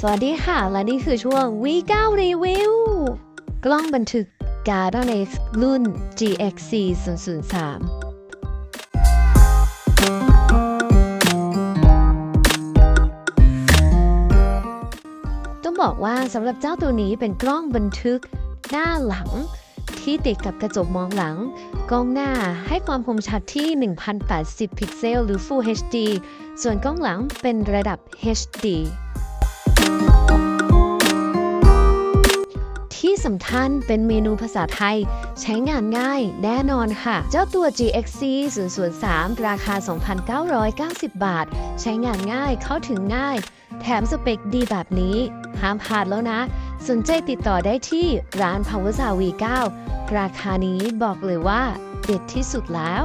สวัสดีค่ะ และนี่คือช่วง V9 รีวิวกล้องบันทึก Garden X รุ่น GXC 003ต้องบอกว่าสำหรับเจ้าตัวนี้เป็นกล้องบันทึกหน้าหลัง ที่ติดกับกระจกมองหลัง กล้องหน้าให้ความคมชัดที่ 1080 พิกเซล หรือ Full HD ส่วนกล้องหลังเป็นระดับ HD ที่สำคัญเป็นเมนูภาษาไทย ใช้งานง่ายแน่นอนค่ะ เจ้าตัว GXC 003 ราคา 2,990 บาท ใช้งานง่ายเข้าถึงง่าย แถมสเปคดีแบบนี้ ห้ามพลาดแล้วนะ สนใจติดต่อได้ที่ร้าน Power s a V9 ราคานี้บอกเลยว่า เด็ดที่สุดแล้ว